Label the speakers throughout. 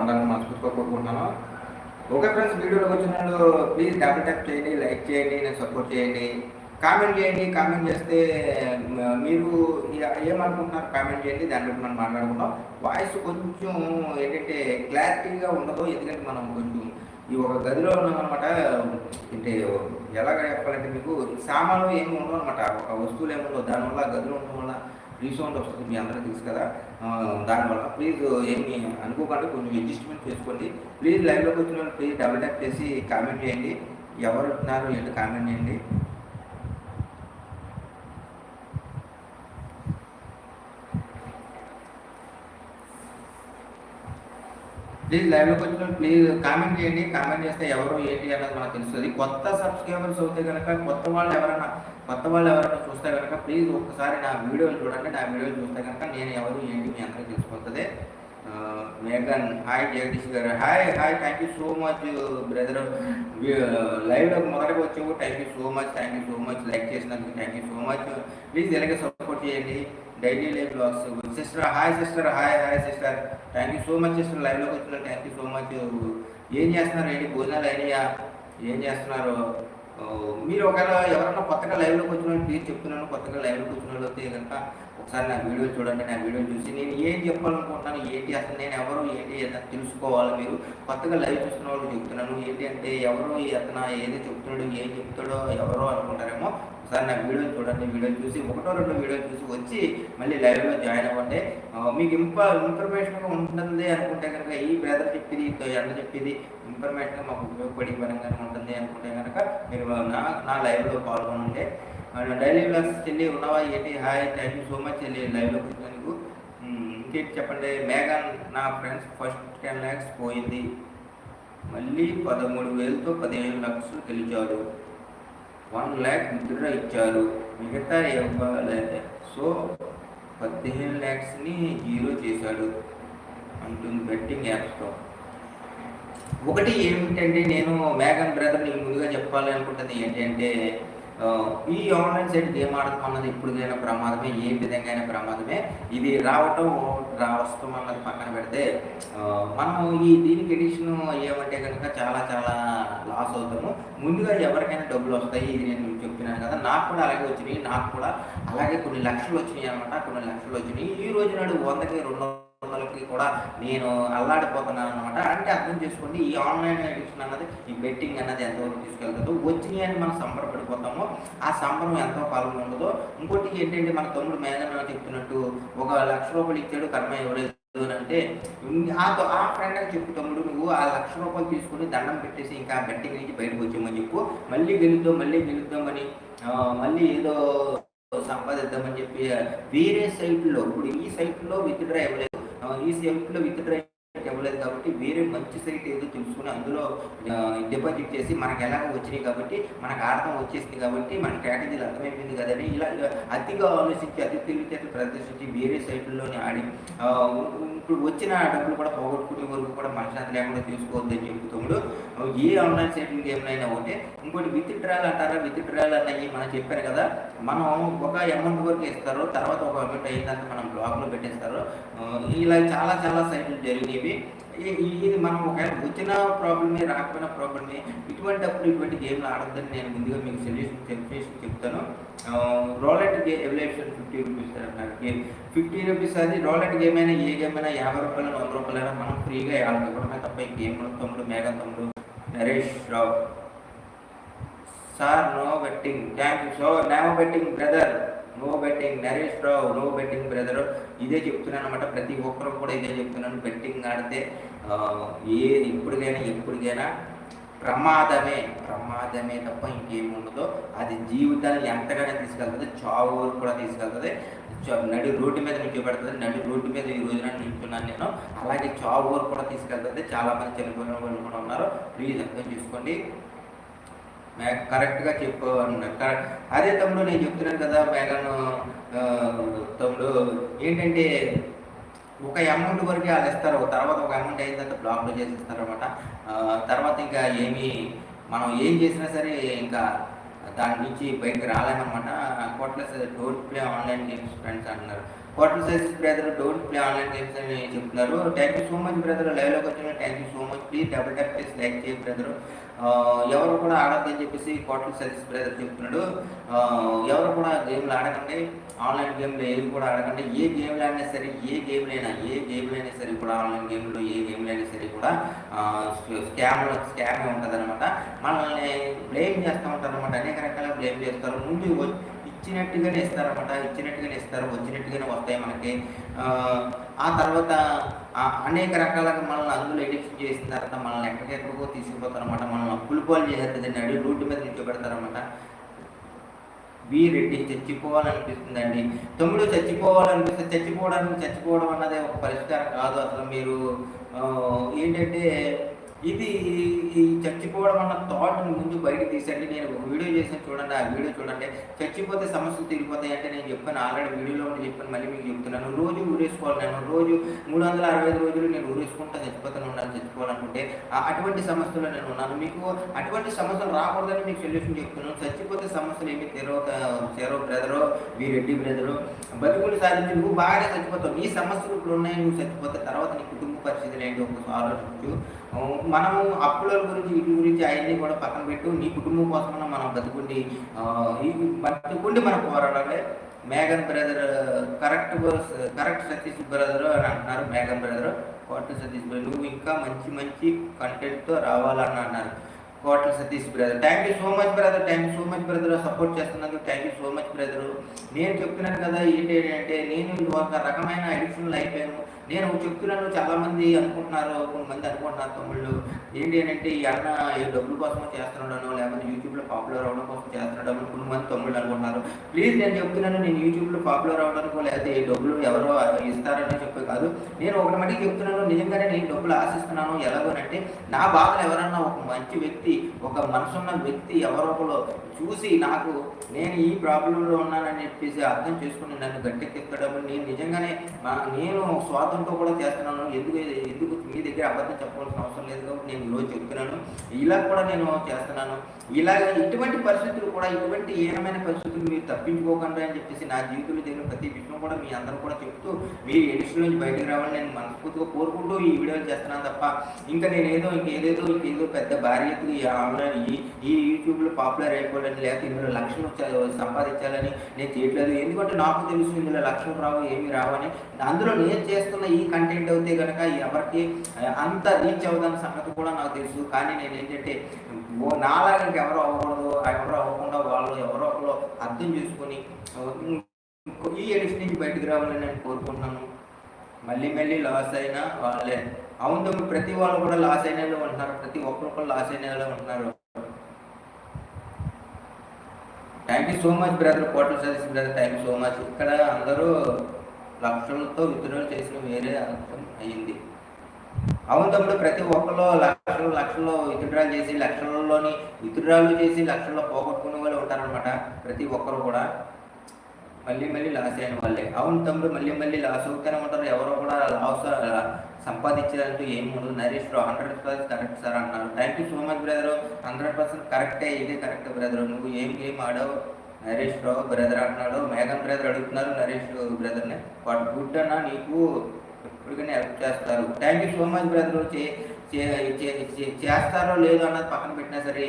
Speaker 1: ఉండాలని మనస్ఫూర్తిగా కోరుకుంటున్నాను ఓకే ఫ్రెండ్స్ వీడియోలోకి వచ్చినప్పుడు ప్లీజ్ డబుల్ ట్యాప్ చేయండి లైక్ చేయండి నేను సపోర్ట్ చేయండి. కామెంట్ చేయండి కామెంట్ చేస్తే మీరు ఏమనుకుంటున్నారు కామెంట్ చేయండి దాని బట్టి మనం మాట్లాడుకుందాం. వాయిస్ కొంచెం ఏంటంటే క్లారిటీగా ఉండదు ఎందుకంటే మనం కొంచెం ఈ ఒక గదిలో ఉన్నామన్నమాట. అంటే ఎలాగ చెప్పాలంటే మీకు సామాన్లు ఏమి ఉండవు అనమాట ఒక వస్తువులు ఏమి ఉండవు. దానివల్ల గదిలో ఉండడం వల్ల రీసౌండ్ వస్తుంది మీ అందరికీ తెలుసు కదా. దానివల్ల ప్లీజ్ ఏమి అనుకోకుండా కొంచెం అడ్జస్ట్మెంట్ చేసుకోండి. ప్లీజ్ లైవ్లోకి వచ్చిన వాళ్ళు ప్లీజ్ డబుల్ ట్యాప్ చేసి కామెంట్ చేయండి. ఎవరు ఉంటున్నారు ఏంటో కామెంట్ చేయండి. ప్లీజ్ లైవ్లోకి వచ్చిన ప్లీజ్ కామెంట్ చేయండి. కామెంట్ చేస్తే ఎవరు ఏంటి అన్నది మనకు తెలుస్తుంది. కొత్త సబ్స్క్రైబర్స్ అవుతే కనుక కొత్త వాళ్ళు ఎవరైనా కొత్త వాళ్ళు ఎవరైనా చూస్తే కనుక ప్లీజ్ ఒక్కసారి నా వీడియోలు చూడండి. నా వీడియోలు చూస్తే కనుక నేను ఎవరు ఏంటి మీ అందరికీ తెలిసిపోతుంది. మేఘన్ hi Jagadish garu. Hi hi thank you so much brother లైవ్లో మొదటగా వచ్చావు thank you so much thank you so much like చేసినందుకు thank you so much please ఇలాగే సపోర్ట్ చేయండి. Daily live blogs sister hi sister hi hi sister thank you so much sister లైవ్లోకి వచ్చిన thank you so much ఏం చేస్తున్నారు? ఏంటి? భోజనాలు అయినాయా? ఏం చేస్తున్నారు? మీరు ఒకవేళ ఎవరైనా కొత్తగా లైవ్లోకి వచ్చిన వాళ్ళు చెప్తున్నాను కొత్తగా లైవ్లోకి వచ్చిన వాళ్ళు అయితే కనుక ఒకసారి నా వీడియో చూడండి నా వీడియో చూసి నేను ఏం చెప్పాలనుకుంటున్నాను ఏంటి అసలు నేను ఎవరు ఏంటి ఏదైనా తెలుసుకోవాలి మీరు. కొత్తగా లైవ్ చూస్తున్న వాళ్ళు చెప్తున్నాను ఏంటి అంటే ఎవరు అతను ఏది చెప్తున్నాడు ఏం చెప్తాడో ఎవరో అనుకుంటారేమో ఒకసారి నా వీడియో చూడండి వీడియో చూసి ఒకటో రెండు వీడియో చూసి వచ్చి మళ్ళీ లైవ్లో జాయిన్ అవ్వండి. మీకు ఇంప ఇన్ఫర్మేషన్ ఉంటుంది అనుకుంటే కనుక ఈ బ్రదర్ చెప్పింది ఈ చెప్పింది ఇన్ఫర్మేషన్ మాకు ఉపయోగపడే పరంగానే ఉంటుంది అనుకుంటే కనుక మీరు నా నా లైవ్లో పాల్గొనండి. డైలీ బ్లాగ్స్ చెల్లి ఉన్నావా ఏంటి? Hi thank you so much చెల్లి లైవ్లో వచ్చినందుకు ఇంకేంటి చెప్పండి? మేఘన్ నా ఫ్రెండ్స్ ఫస్ట్ టెన్ ల్యాక్స్ పోయింది. మళ్ళీ పదమూడు వేలతో పదిహేను లక్షలు గెలిచారు. వన్ ల్యాక్ విత్డ్రా ఇచ్చారు. మిగతా ఇవ్వలేదు సో పదిహేను ల్యాక్స్ని జీరో చేశాడు. అంటుంది బెట్టింగ్ యాప్స్తో ఒకటి ఏమిటంటే నేను మేఘన్ బ్రదర్ నీకు ముందుగా చెప్పాలి అనుకుంటుంది. ఏంటంటే ఈ ఆన్లైన్ సైట్ గేమ్ ఆడటం అన్నది ఎప్పుడుదైనా ప్రమాదమే ఏ విధంగా అయినా ప్రమాదమే. ఇది రావటం రావడం అన్నది పక్కన పెడితే మనం ఈ దీనికి ఎడిషన్ ఏమంటే కనుక చాలా చాలా లాస్ అవుతాము. ముందుగా ఎవరికైనా డబ్బులు వస్తాయి ఇది నేను చెప్పినాను కదా. నాకు కూడా అలాగే వచ్చినాయి నాకు కూడా అలాగే కొన్ని లక్షలు వచ్చినాయి అనమాట కొన్ని లక్షలు వచ్చినాయి. ఈ రోజు నాడు వందకి రెండు వందలకి కూడా నేను అల్లాడిపోతున్నాను అనమాట అంటే అర్థం చేసుకోండి ఈ ఆన్లైన్ ఎడిషన్ అన్నది ఈ బెట్టింగ్ అన్నది ఎంతవరకు తీసుకెళ్తుందో వచ్చినాయి అని మనం సంబరపడిపోతామో ఆ సంబరం ఎంతో కాలం ఉండదో. ఇంకోటి ఏంటంటే మన తమ్ముడు మేనేజర్ చెప్తున్నట్టు ఒక లక్ష రూపాయలు ఇచ్చాడు కర్మ ఎవరైతే అంటే ఆ త- ఆ ఫ్రెండ్ చెప్పు తమ్ముడు నువ్వు ఆ లక్ష రూపాయలు తీసుకుని దండం పెట్టేసి ఇంకా బెట్టింగ్ నుంచి బయటకు వచ్చామని చెప్పు. మళ్ళీ గెలుద్దాం మళ్ళీ గెలుద్దామని మళ్ళీ ఏదో సంపాదిద్దామని చెప్పి వేరే సైట్లో ఇప్పుడు ఈ సైట్లో విత్డ్రా ఇవ్వలేదు ఆ, ఈ సైట్లో విత్డ్రా ఇవ్వలేదు కాబట్టి వేరే మంచి సైట్ ఏదో తెలుసుకుని అందులో డిపాజిట్ చేసి మనకి ఎలాగ వచ్చినాయి కాబట్టి మనకు అర్థం వచ్చేసింది కాబట్టి మన స్ట్రాటజీలు అర్థమైపోయింది కదని ఇలా అతిగా ఆలోచించి అతి తెలివితేటలు ప్రదర్శించి వేరే సైట్లలోనే ఆడి ఇప్పుడు వచ్చిన డబ్బులు కూడా పోగొట్టుకునే వరకు కూడా మనశ్శాంతి లేకుండా తీసుకోవద్దని చెప్తున్నాడు ఏ ఆన్లైన్ సైటింగ్ ఏమైనా ఒకటే ఇంకోటి విత్ డ్రాల్ అంటారా? విత్ డ్రాల్ అన్నవి మనం చెప్పారు కదా మనం ఒక అమౌంట్ వరకు ఇస్తారు తర్వాత ఒక అమౌంట్ అయిన తర్వాత మనం బ్లాక్లో పెట్టేస్తారు. ఇలా చాలా చాలా సైట్లు జరిగినవి ఈ- ఇది మనం ఒకవేళ వచ్చిన ప్రాబ్లమే రాకపోయినా ప్రాబ్లమే ఇటువంటి అప్పుడు ఇటువంటి గేమ్లు ఆడద్దని నేను ముందుగా మీకు సజెషన్ సజెషన్ చెప్తాను. Roulette game evolution fifty rupees అంటారు. గేమ్ ఫిఫ్టీ రూపీస్ అది రోలెట్ గేమ్ అయినా ఏ గేమ్ అయినా యాభై రూపాయలు వంద రూపాయలైనా మనం ఫ్రీగా ఆడుకోవడమే తప్ప ఈ గేమ్ తమ్ముడు మేఘం తమ్ముడు Naresh Rao. Sir no betting. Thank you so no betting brother. No betting Naresh Rao no betting brother ఇదే చెప్తున్నాను అనమాట ప్రతి ఒక్కరు కూడా ఇదే చెప్తున్నాను. బెట్టింగ్ ఆడితే ఏది ఏ ఇప్పటికైనా ఎప్పటికైనా ప్రమాదమే. ప్రమాదమే తప్ప ఇంకేముండదో ఉండదు. అది జీవితాన్ని ఎంతగానో తీసుకెళ్తుంది. చావు కూడా తీసుకెళ్తుంది. నడి రోడ్డు మీద నిల్చోబెడుతుంది నడి రోడ్డు మీద ఈ రోజున నిల్చున్నాను నేను. అలాగే చావు కూడా తీసుకెళ్తుంది. చాలామంది చనిపోయిన వాళ్ళు కూడా ఉన్నారు. ప్లీజ్ అర్థం చేసుకోండి. కరెక్ట్గా చెప్పు అదే తమ్ముడు నేను చెప్తున్నాను కదా మేఘను తమ్ముడు. ఏంటంటే ఒక అమౌంట్ వరకు వాళ్ళు ఇస్తారు. తర్వాత ఒక అమౌంట్ అయిన తర్వాత బ్లాక్లో చేసిస్తారు అనమాట తర్వాత ఇంకా ఏమి మనం ఏం చేసినా సరే ఇంకా దాని నుంచి బయటకు రాలేమన్నమాట. కోట్లెస్ don't play online games friends అంటున్నారు. కోట్ల size brother don't play online games అని చెప్తున్నారు. Thank you so much brother. లైవ్లోకి వచ్చిన thank you so much. Please double tap చేసి లైక్ చేయండి బ్రదర్. ఎవరు కూడా ఆడద్దని చెప్పేసి హోటల్ సర్వీస్ బ్రదర్ చెప్తున్నాడు. ఎవరు కూడా గేమ్లు ఆడకండి. ఆన్లైన్ గేమ్లు ఏవి కూడా ఆడకండి. ఏ గేమ్లు ఆడినా సరే ఏ గేమ్లైనా ఏ గేమ్లు అయినా సరే కూడా ఆన్లైన్ గేమ్లు ఏ గేమ్లు అయినా సరే కూడా స్కామ్ స్కామ్ ఉంటుంది అనమాట మనల్ని బ్లేమ్ చేస్తూ ఉంటారు అనమాట అనేక రకాల బ్లేమ్ చేస్తారు. ముందు ఇచ్చినట్టుగానే ఇస్తారన్నమాట ఇచ్చినట్టుగానే ఇస్తారు వచ్చినట్టుగానే వస్తాయి మనకి. ఆ, తర్వాత అనేక రకాలుగా మనల్ని అందులో ఎడిక్షన్ చేసిన తర్వాత మనల్ని ఎక్కడికెక్కడికో తీసుకుపోతారు అనమాట మనల్ని అప్పులు పాలు చేసేస్తుందండి అడిగి రోడ్డు మీద నిల్చోబెడతారన్నమాట బీ రెడ్డి చచ్చిపోవాలనిపిస్తుందండి. తమ్ముడు చచ్చిపోవాలనిపిస్తే చచ్చిపోవడానికి చచ్చిపోవడం అన్నది ఒక పరిష్కారం కాదు అసలు మీరు. ఏంటంటే ఇది ఈ చచ్చిపోవడం అన్న థాట్ని ముందు బయట తీసండి నేను ఒక వీడియో చేసాను చూడండి. ఆ వీడియో చూడండి. చచ్చిపోతే సమస్యలు తీరిపోతాయి అంటే నేను చెప్పాను ఆల్రెడీ వీడియోలో ఉండి చెప్పాను మళ్ళీ మీకు చెప్తున్నాను. రోజు ఊరేసుకోవాలి నేను. రోజు మూడు వందల అరవై ఐదు రోజులు నేను ఊరేసుకుంటా చచ్చిపోతాను ఉన్నాను చచ్చిపోవాలనుకుంటే. ఆ- అటువంటి సమస్యలో నేను ఉన్నాను. మీకు అటువంటి సమస్యలు రాకూడదని మీకు సొల్యూషన్ చెప్తున్నాను. చచ్చిపోతే సమస్యలు ఏమి తెరవ తెరవ బ్రదరో మీ రెడ్డి బ్రదరో బతుకులు సాధించి నువ్వు బాగానే చచ్చిపోతావు. నీ సమస్యలు ఇప్పుడు ఉన్నాయి నువ్వు చచ్చిపోతే తర్వాత నీ కుటుంబ పరిస్థితులు ఏంటి? ఒకసారి ఆలోచించు. మనము అప్పుల గురించి వీటి గురించి అవన్నీ కూడా పక్కన పెట్టు. నీ కుటుంబం కోసమైనా మనం బతుకుండి ఈ బతుకుండి మనం పోరాడాలి. మేఘన్ brother correct correct Satish brother అని అంటున్నారు మేఘన్ బ్రదర్. కోట్ల సతీష్ బ్రదర్ నువ్వు ఇంకా మంచి మంచి కంటెంట్తో రావాలని అన్నారు. Kotla Satish brother thank you so much brother thank you so much brother support చేస్తున్నందుకు thank you so much brother నేను చెప్తున్నాను కదా ఏంటి అంటే నేను ఒక రకమైన అడిక్షన్లు అయిపోయాను. నేను చెప్తున్నాను చాలామంది అనుకుంటున్నారు కొంతమంది అనుకుంటున్నారు తమ్ముళ్ళు. ఏంటి అని అంటే ఈ అన్న ఏ డబ్బుల కోసం చేస్తున్నాడనో లేకపోతే యూట్యూబ్లో పాపులర్ అవడం కోసం చేస్తున్నాడో కొంతమంది తమ్ముళ్ళు అనుకుంటున్నారు. ప్లీజ్ నేను చెప్తున్నాను నేను యూట్యూబ్లో పాపులర్ అవడానికో లేకపోతే ఈ డబ్బులు ఎవరో ఇస్తారని చెప్పే కాదు. నేను ఒకటి మటుకు చెప్తున్నాను నిజంగానే నేను డబ్బులు ఆశిస్తున్నాను. ఎలాగోనంటే నా బాధలు ఎవరన్నా ఒక మంచి వ్యక్తి ఒక మనసున్న వ్యక్తి ఎవరో చూసి నాకు నేను ఈ ప్రాబ్లంలో ఉన్నానని చెప్పేసి అర్థం చేసుకుని నన్ను గట్టెక్కించడం నేను నిజంగానే నేను స్వాతంత్రం స్వాతంతో కూడా చేస్తున్నాను. ఎందుకు ఎందుకు మీ దగ్గర అబద్ధం చెప్పాల్సిన అవసరం లేదు కాబట్టి నేను ఈరోజు చెప్తున్నాను. ఇలా కూడా నేను చేస్తున్నాను. ఇలా ఇటువంటి పరిస్థితులు కూడా ఇటువంటి ఏమైన పరిస్థితులు మీరు తప్పించుకోకుండా అని చెప్పేసి నా జీవితంలో జరిగిన ప్రతి విషయం కూడా మీ అందరూ కూడా చెప్తూ మీరు ఎడిషన్ నుంచి బయటకు రావాలని నేను మనస్ఫూర్తిగా కోరుకుంటూ ఈ వీడియోలు చేస్తున్నాను తప్ప ఇంకా నేను ఏదో ఇంకేదేదో ఇంకేదో పెద్ద భార్యకు ఈ ఆన్లైన్ ఈ ఈ యూట్యూబ్లో పాపులర్ అయిపోవాలని లేకపోతే ఇందులో లక్షలు సంపాదించాలని నేను చేయట్లేదు. ఎందుకంటే నాకు తెలుసు ఇందులో లక్షలు రావు ఏమి రావని అందులో నేను చేస్తున్న ఈ కంటెంట్ అయితే కనుక ఎవరికి అంత రీచ్ అవ్వదని సంగతి కూడా నాకు తెలుసు. కానీ నేను ఏంటంటే ఓ నాలాగా ఎవరు అవ్వకూడదు ఎవరు అవ్వకుండా వాళ్ళు ఎవరో ఒకరు అర్థం చేసుకొని ఈ ఎడిషన్ నుంచి బయటకు రావాలని నేను కోరుకుంటున్నాను. మళ్ళీ మళ్ళీ లాస్ అయినా వాళ్ళే. అవును ప్రతి వాళ్ళు కూడా లాస్ అయిన ఉంటున్నారు. ప్రతి ఒక్కరు కూడా లాస్ అయిన ఉంటున్నారు. Thank you so much brother portal service brother thank you so much ఇక్కడ అందరూ లక్షలతో విత్డ్రాల్ చేసిన వేరే అర్థం అయ్యింది. అవును తమ్ముడు ప్రతి ఒక్కరు లక్షలు లక్షలు విత్డ్రాలు చేసి లక్షలలోని విత్డ్రాలు చేసి లక్షల్లో పోగొట్టుకునే వాళ్ళు ఉంటారనమాట ప్రతి ఒక్కరు కూడా. మళ్ళీ మళ్ళీ లాస్ అయిన వాళ్ళే. అవును తమ్ముడు మళ్ళీ మళ్ళీ లాస్ అవుతూనే ఉంటారు. ఎవరో కూడా లాస్ సంపాదించేదంటూ ఏం ఉండదు. Naresh Rao hundred percent correct sir అన్నారు. Thank you so much brother. Hundred percent కరెక్టే ఇదే కరెక్ట్ బ్రదర్. నువ్వు ఏం గేమ్ ఆడావు? నరేష్ రావు బ్రదర్ అంటున్నాడు. మేఘన్ బ్రదర్ అడుగుతున్నారు నరేష్ బ్రదర్ని. వాట్ గుడ్ అన్న నీకు ఎప్పటికైనా హెల్ప్ చేస్తారు. Thank you so much brother చేస్తారో లేదో అన్నది పక్కన పెట్టినా సరే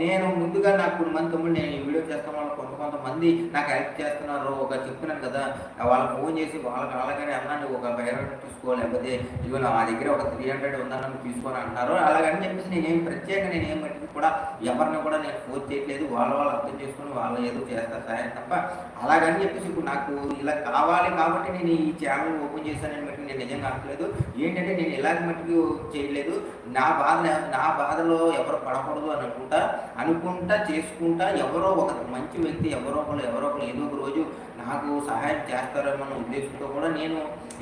Speaker 1: నేను ముందుగా నాకు కొన్ని మంది తమ్ముడు నేను ఈ వీడియో చేస్తాం వాళ్ళు కొంత కొంతమంది నాకు హెల్ప్ చేస్తున్నారు ఒక చెప్తున్నాను కదా వాళ్ళకి ఫోన్ చేసి వాళ్ళకి అలాగనే అన్నాను ఒక బయోడేటా తీసుకో లేకపోతే ఇదిగో నా దగ్గర ఒక త్రీ హండ్రెడ్ ఉందని తీసుకొని అంటున్నారు అలాగని చెప్పేసి నేనేం ప్రత్యేక నేనేం మట్టికి కూడా ఎవరిని కూడా నేను ఫోర్స్ చేయట్లేదు వాళ్ళ వాళ్ళు అర్థం చేసుకొని వాళ్ళు ఏదో చేస్తారు సరే తప్ప. అలాగని చెప్పేసి ఇప్పుడు నాకు ఇలా కావాలి కాబట్టి నేను ఈ ఛానల్ ఓపెన్ చేశానని నేను నిజంగా కావట్లేదు ఏంటంటే నేను ఇలాగ మట్టుకు చేయలేదు. నా బాధ నా బాధలో ఎవరు పడకూడదు అని అనుకుంటా అనుకుంటా చేసుకుంటా ఎవరో ఒక మంచి వ్యక్తి ఎవరో ఒకరు ఎవరో ఒకరు ఏదో ఒక రోజు నాకు సహాయం చేస్తారన్న ఉద్దేశంతో కూడా నేను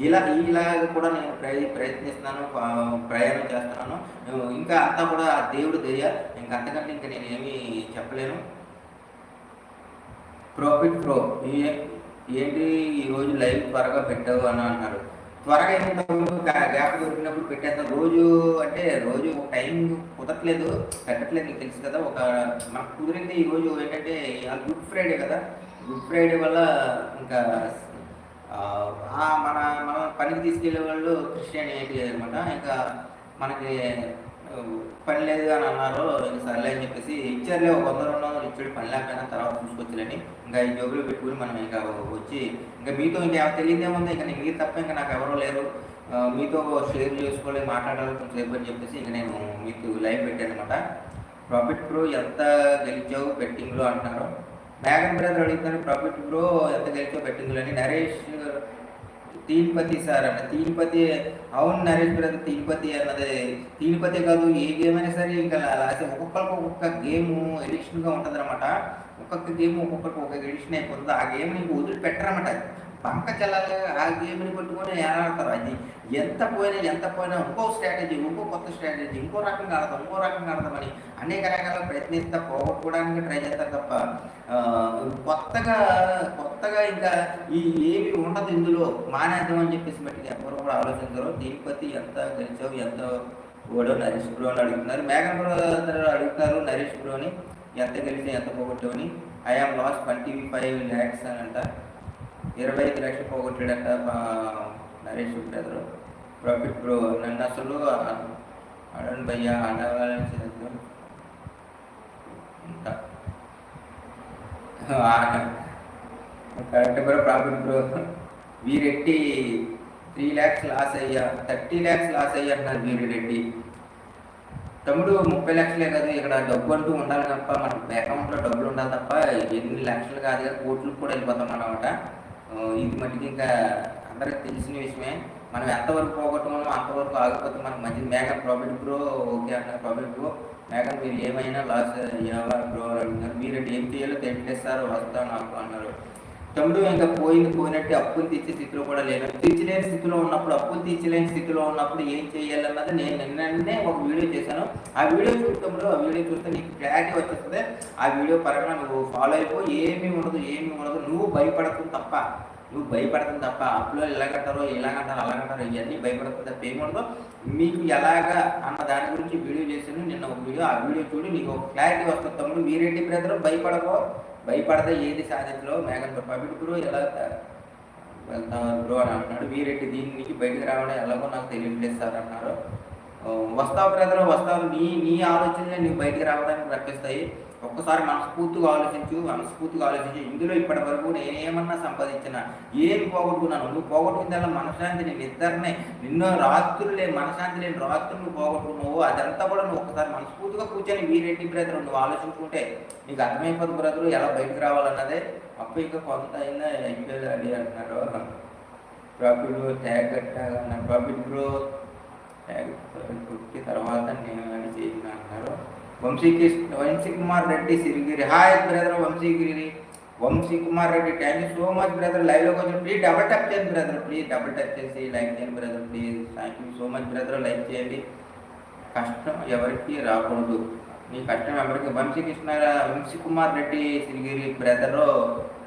Speaker 1: ఇలా ఇలా కూడా నేను ప్రయ ప్రయత్నిస్తున్నాను ప్రయాణం చేస్తున్నాను. ఇంకా అంతా కూడా ఆ దయ. ఇంకా అంతకంటే ఇంకా నేను ఏమీ చెప్పలేను. ప్రాఫిట్ ప్రో ఏంటి ఈరోజు లైవ్ త్వరగా పెట్టావు అని అన్నారు త్వరగా ఏముంటాము గ్యాప్ దొరికినప్పుడు పెట్టేస్తాం రోజు అంటే రోజు ఒక టైం కుదరట్లేదు. పెట్టట్లేదు మీకు తెలుసు కదా. ఒక మనకు కుదిరింది ఈరోజు ఏంటంటే గుడ్ ఫ్రైడే కదా. గుడ్ ఫ్రైడే వల్ల ఇంకా మన మన పనికి తీసుకెళ్ళే వాళ్ళు క్రిస్టియన్ క్రిస్టియానిటీ అనమాట ఇంకా మనకి పని లేదు అని అన్నారు. ఇంక సర్లే అని చెప్పేసి ఇచ్చారులే ఒక వంద రెండు వందలు ఇచ్చాడు. పని లేకపోయినా తర్వాత చూసుకొచ్చులని ఇంకా ఈ జోబులు పెట్టుకుని మనం ఇంకా వచ్చి ఇంకా మీతో ఇంకా తెలియదేముంది? ఇంకా మీరు తప్ప ఇంకా నాకు ఎవరో లేరు. మీతో షేర్ చేసుకోవాలి మాట్లాడాలి కొంచెం సేపు అని చెప్పేసి ఇంకా నేను మీకు లైవ్ పెట్టాను అనమాట ప్రాఫిట్ బ్రో ఎంత గెలిచావు బెట్టింగ్లో అంటున్నారు. మేఘన్ బ్రదర్ అడుగుతున్నారు ప్రాఫిట్ బ్రో ఎంత గెలిచావు బెట్టింగ్లో అని నరేష్ తీన్పతి సార్ అంటే తీన్పతి అవును నరేష్ బ్రదర్ తీన్పతి అన్నది తీన్పతి కాదు ఏ గేమ్ అయినా సరే ఇంకా లాస్ట్ ఒక్కొక్కరికి ఒక్కొక్క గేమ్ ఎడిషన్గా ఉంటుంది అనమాట ఒక్కొక్క గేమ్ ఒక్కొక్కరికి ఒక్కొక్క ఎడిషన్ అయిపోతుంది ఆ గేమ్ నీకు వదిలిపెట్టరన్నమాట పంక చల్లాలి ఆ గేమ్ని పట్టుకొని ఏడాడతారు అది ఎంత పోయినా ఎంత పోయినా ఇంకో స్ట్రాటజీ ఇంకో కొత్త స్ట్రాటజీ ఇంకో రకంగా ఆడతాం ఇంకో రకంగా ఆడదామని అనేక రకాల ప్రయత్నిస్తా పోగొట్టుకోవడానికి ట్రై చేస్తారు తప్ప కొత్తగా కొత్తగా ఇంకా ఈ ఏమి ఉండదు ఇందులో మానేద్దాం అని చెప్పేసి బట్టి ఎవరు కూడా ఆలోచించరు. తిరుపతి ఎంత గెలిచావు ఎంత ఓడో నరేష్ బ్రో అని అడుగుతున్నారు. మేఘన్ బ్రో అడుగుతారు నరేష్ బ్రోని ఎంత గెలిచి ఎంత పోగొట్టావని I am lost twenty five lakhs అని అంట. ఇరవై ఐదు లక్షలు పోగొట్టాడట మా నరేష్ బ్రదరు ప్రాఫిట్ బ్రో నన్ను అసలు అడన్ భయ్య ఆడవాలని correct bro profit bro. Veereddy three lakhs loss అయ్యా థర్టీ ల్యాక్స్ లాస్ అయ్యా అంటున్నారు వీరెడ్డి తమ్ముడు ముప్పై లక్షలే కదా ఇక్కడ డబ్బు అంటూ ఉండాలి తప్ప మన అకౌంట్లో డబ్బులు ఉండాలి తప్ప ఎన్ని లక్షలు కాదు కదా కోట్లకు కూడా వెళ్ళిపోతాం అన్నమాట. ఇది మటుకు ఇంకా అందరికి తెలిసిన విషయమే. మనం ఎంతవరకు పోగొట్టమో అంతవరకు ఆగిపోతే మనకు మంచిది. మేఘన్ ప్రాఫిట్ బ్రో ఓకే అన్నారు ప్రాఫిట్ బ్రో మేఘన్ మీరు ఏమైనా లాస్ అయ్యేవారు బ్రో అంటున్నారు మీరు ఏం చేయాలో తెలియజేస్తారు వస్తాను నాకు అన్నారు తమ్ముడు ఇంకా పోయింది పోయినట్టు అప్పులు తీర్చే స్థితిలో కూడా లేను. తీర్చలేని స్థితిలో ఉన్నప్పుడు అప్పులు తీర్చలేని స్థితిలో ఉన్నప్పుడు ఏం చేయాలన్నది నేను నిన్ననే ఒక వీడియో చేశాను. ఆ వీడియో చూడటంలో ఆ వీడియో చూస్తే నీకు క్లారిటీ వచ్చేస్తుంది. ఆ వీడియో పరంగా నువ్వు ఫాలో అయిపో ఏమీ ఉండదు ఏమీ ఉండదు. నువ్వు భయపడతావు తప్ప నువ్వు భయపడుతుంది తప్ప అప్పులో ఇలా కట్టారో ఇలా కట్టారో అలా కట్టారో ఇవన్నీ భయపడతాం తప్ప ఏముండదు మీకు ఎలాగా అన్న దాని గురించి వీడియో చేశాను. నిన్న ఒక వీడియో ఆ వీడియో చూడి నీకు ఒక క్లారిటీ వస్తుంది తమ్ముడు. మీరేంటి బ్రదర్ భయపడకో. భయపడితే ఏది సాధించలో మేఘన్ పబిట్ బ్రో ఎలా వెళ్తాం బ్రో అని అంటున్నాడు. వీరెడ్డి దీని నుంచి బయటకు రావడం ఎలాగో నాకు తెలియట్లేదు సార్ అన్నారు వస్తావు బ్రదర్ వస్తావు. నీ నీ ఆలోచనలే నీకు బయటకు రావడానికి రప్పిస్తాయి ఒక్కసారి మనస్ఫూర్తిగా ఆలోచించు మనస్ఫూర్తిగా ఆలోచించు. ఇందులో ఇప్పటి వరకు నేనేమన్నా సంపాదించిన ఏం పోగొట్టుకున్నాను? నువ్వు పోగొట్టుకుందల్లా మనశ్శాంతి నేను ఇద్దరినే నిన్నో రాత్రులు లేని మనశ్శాంతి లేని రాత్రులు పోగొట్టుకున్నావు అదంతా కూడా నువ్వు ఒకసారి మనస్ఫూర్తిగా కూర్చొని వీరెడ్డి బ్రదర్ నువ్వు ఆలోచించుకుంటే నీకు అర్థమైపోతుంది బ్రదరు ఎలా బయటకు రావాలన్నదే. అప్పు ఇంకా కొంత అయినా అయిపోయింది అడి అంటున్నారు. ప్రాఫిట్ ట్యాగ్ కట్టాగా ప్రాఫిట్ బ్రో ట్యాగ్ తర్వాత నేను అని చేసిన అంటున్నారు. వంశీకి Vamshi Kumar Reddy Sirigiri. Hi brother Vamshigiri Vamshi Kumar Reddy thank you so much brother లైవ్లో కొంచెం ప్లీజ్ డబుల్ టచ్ చేయండి బ్రదర్ ప్లీజ్ డబుల్ టచ్ చేసి లైక్ చేయండి brother please thank you so much brother like చేయండి. కష్టం ఎవరికి రాకూడదు. నీ కష్టం ఎవరికి? వంశీ వంశీకుమార్ వంశీ కుమార్ రెడ్డి సిరిగిరి బ్రదరు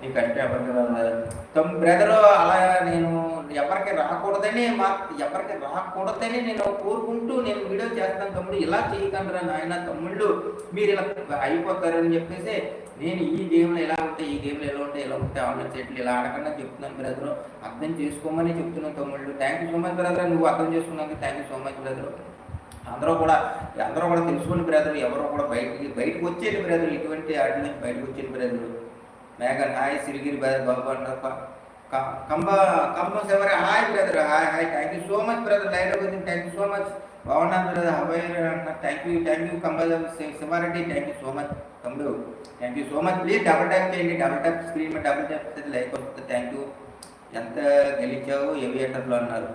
Speaker 1: నీ కష్టం ఎవరికి తమ్ బ్రదరు అలా నేను ఎవరికి రాకూడదని మా ఎవరికి రాకూడదని నేను కోరుకుంటూ నేను వీడియో చేస్తాను తమ్ముడు. ఇలా చేయకండి నాయన తమ్ముళ్ళు. మీరు ఇలా అయిపోతారు అని చెప్పేసి నేను ఈ గేమ్లో ఎలా ఉంటాయి ఈ గేమ్లో ఎలా ఉంటాయి ఎలా ఉంటాయి ఆన్లైన్ చెట్లు ఇలా ఆడకుండా చెప్తున్నాను బ్రదరు అర్థం చేసుకోమని చెప్తున్నాను తమ్ముళ్ళు. Thank you so much brother నువ్వు అర్థం చేసుకున్నాను thank you so much brother అందరూ కూడా అందరూ కూడా తెలుసుకుని బ్రదర్ ఎవరో కూడా బయటికి బయటకు వచ్చేది బ్రదర్ ఇటువంటి వాటి నుంచి బయటకు వచ్చేది బ్రదర్ మేఘాలు హాయ్ సిరిగిరి బ్రదర్ బాబు Kamba Kamba శివరి hi brother hi hi thank you so much brother live వచ్చింది థ్యాంక్ యూ సో మచ్ బాగున్నాను బ్రదర్ అబ్బాయి thank you thank you Kamba Shivareddy thank you so much కంబు thank you so much please double tap చేయండి double tap screen double tap like వస్తుంది. Thank you ఎంత గెలిచావు? ఏవియేటర్లో అన్నారు?